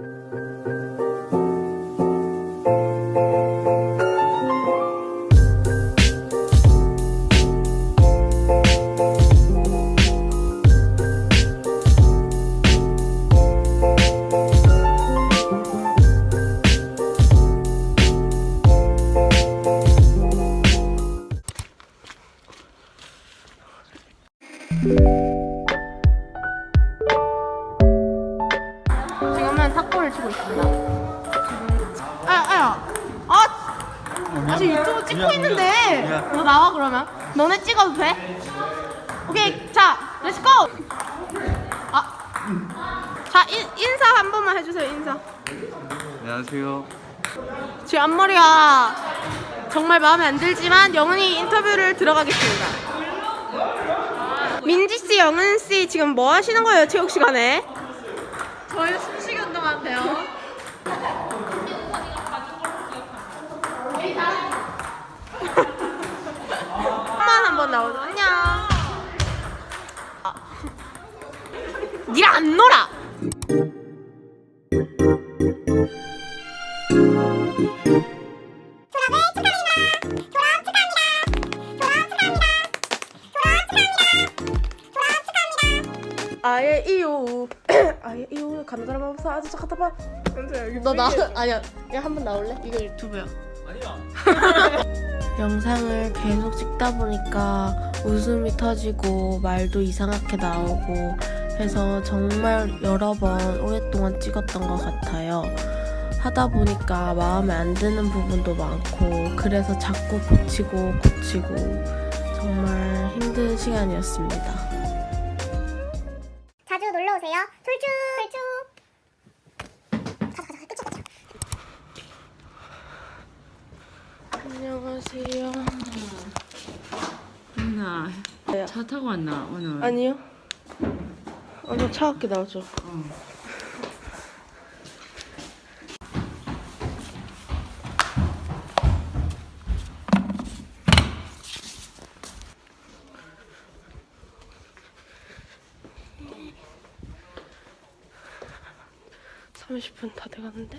지금 찍어도 돼? 오케이, 자, 렛츠고. 아, 자 인, 인사 한 번만 해주세요. 인사. 안녕하세요. 제 앞머리가 정말 마음에 안 들지만 영은이 인터뷰를 들어가겠습니다. 민지 씨, 영은 씨 지금 뭐 하시는 거예요 체육 시간에? 저희 숨쉬기 운동하면 돼요. 한번 나오죠. 안녕. 아. 니랑 안 놀아. 아예 이유 아예 이유 가는 사람 없어 아주 착하다 봐. 너나 아니야. 야 한 번 나올래? 이거 유튜브야. 영상을 계속 찍다 보니까 웃음이 터지고 말도 이상하게 나오고 해서 정말 여러 번 오랫동안 찍었던 것 같아요. 하다 보니까 마음에 안 드는 부분도 많고 그래서 자꾸 고치고 고치고 정말 힘든 시간이었습니다. 자주 놀러 오세요. 솔쭉 솔쭉. 가자 가자 끝이 가자. 안녕하세요. 나 네. 차 타고 왔나 오늘? 아니요. 오늘 차갑게 나오죠. 삼십 분 다 돼가는데?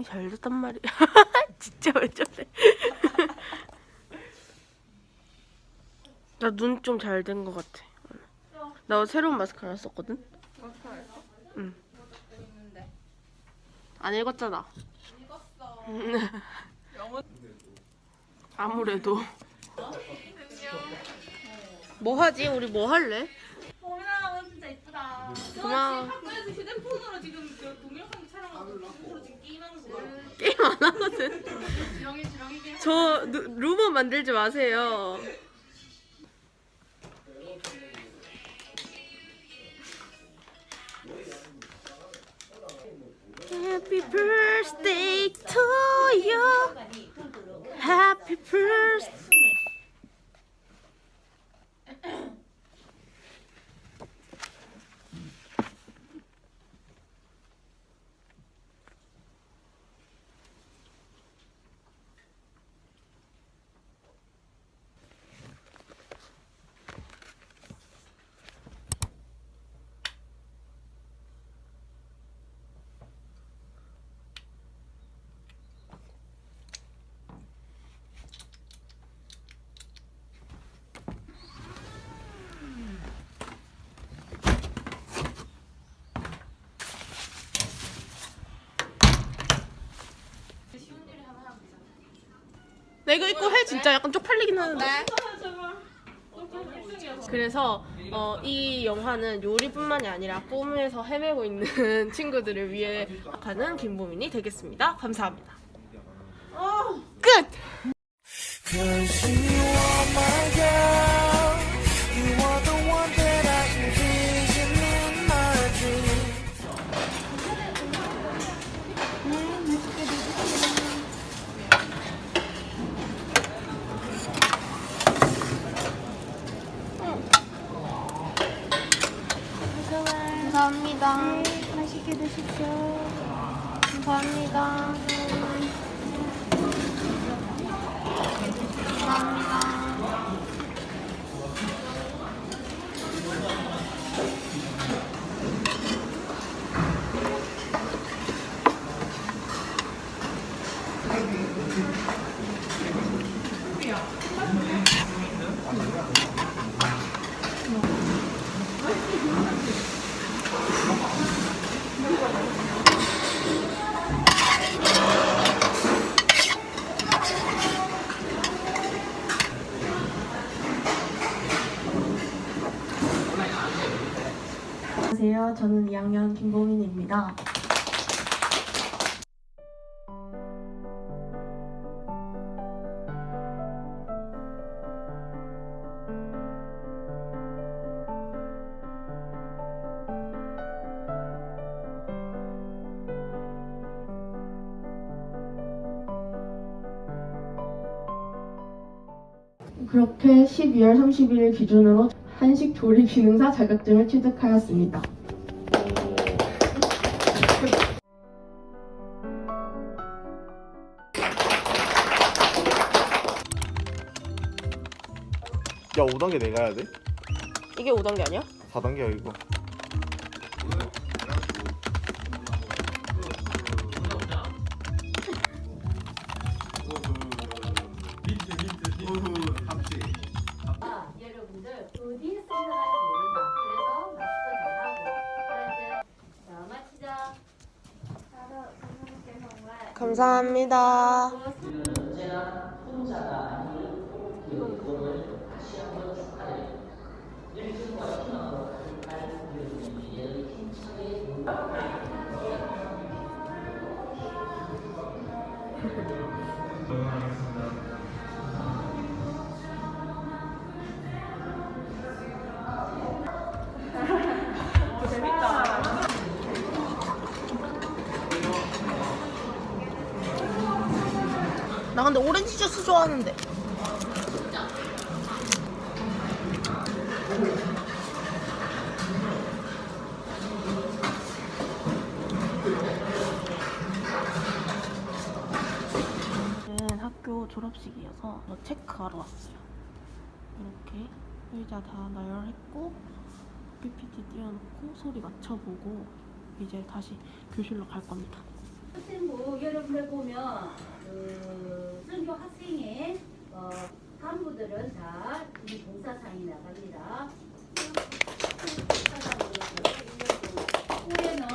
눈이 잘 됐단 말이야. 진짜 왜 저래? 나 눈 좀 잘 된 것 같아. 나 새로운 하나 썼거든. 응. 안 읽었잖아. 읽었어. 아무래도. 뭐 하지? 우리 뭐 할래? 고마워. 학교에서 휴대폰으로 지금 그 동영상 촬영하고 지금 게임 안 하거든. 저 누- 루머 만들지 마세요. 입고 해 진짜 약간 쪽팔리긴 하는데. 그래서 어, 이 영화는 요리뿐만이 아니라 꿈에서 헤매고 있는 친구들을 위해 하는 김보민이 되겠습니다. 감사합니다. 끝. 감사합니다. 감사합니다. 안녕하세요. 저는 2학년 김보민입니다. 그렇게 12월 31일 기준으로 한식 조리 기능사 자격증을 취득하였습니다. 야 5단계 내가 해야 돼? 이게 5단계 아니야? 4단계야 이거 감사합니다. 나 근데 오렌지 주스 좋아하는데. 오늘은 학교 졸업식이어서 저 체크하러 왔어요. 이렇게 의자 다 나열했고 PPT 띄워놓고 소리 맞춰보고 이제 다시 교실로 갈 겁니다. 학생부 여러분들 보면 그 전교 학생의 어, 간부들은 다 이 봉사상이 나갑니다. 후에는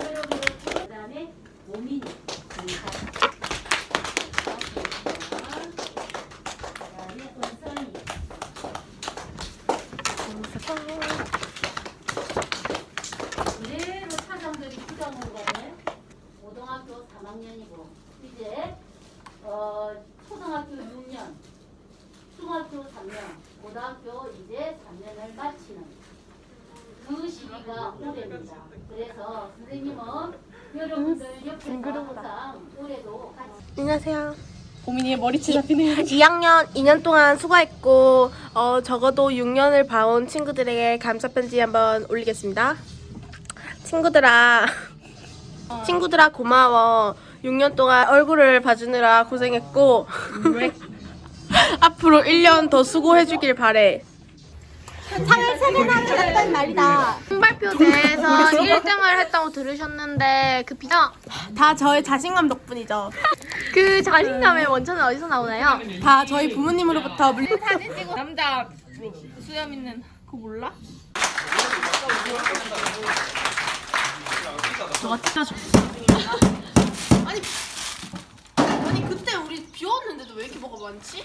여러분들 그다음에 모민이 봉사. 그다음에 은선이 그대로 사장들이 부장으로 가네. 고등학교 3학년이고 이제 어, 초등학교 6년, 중학교 3년, 고등학교 이제 3년을 마치는 그 시기가 올해입니다. 그래서 선생님은 안녕하세요. 고민이의 머리채 잡히네요. 2학년 2년 동안 수고했고 어, 적어도 6년을 봐온 친구들에게 감사 편지 한번 올리겠습니다. 친구들아, 친구들아 고마워. 6년 동안 얼굴을 봐주느라 고생했고 앞으로 1년 더 수고해주길 바래. 발표대에서 1등을 했다고 들으셨는데 그 비장 다 저의 자신감 덕분이죠. 그 자신감의 원천은 어디서 나오나요? 다 저희 부모님으로부터 물. 남자 수염 있는 그거 몰라? 저가 찢어져. 아니, 아니 그때 우리 비웠는데도 왜 이렇게 뭐가 많지?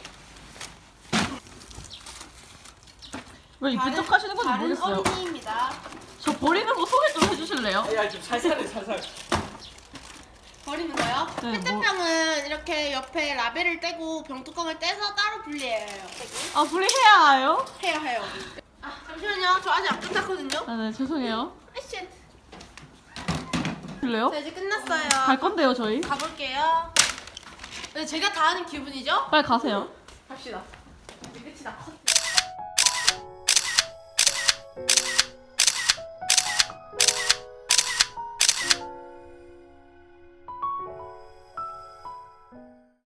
왜 이쪽 하시는 건지 다른 모르겠어요. 언니입니다. 저 버리는 거 소개 좀 해주실래요? 버리는 거요? 네, 뭐- 페트병은 이렇게 옆에 라벨을 떼고 병뚜껑을 떼서 따로 분리해요. 아 분리해야 해요? 해야 해요. 아 잠시만요. 저 아직 안 끝났거든요. 아, 네 죄송해요. 아씨, 그래요? 저 이제 끝났어요. 갈 건데요 저희? 가볼게요. 네, 제가 다 하는 기분이죠? 빨리 가세요. 갑시다. 이제 끝이다. 컷.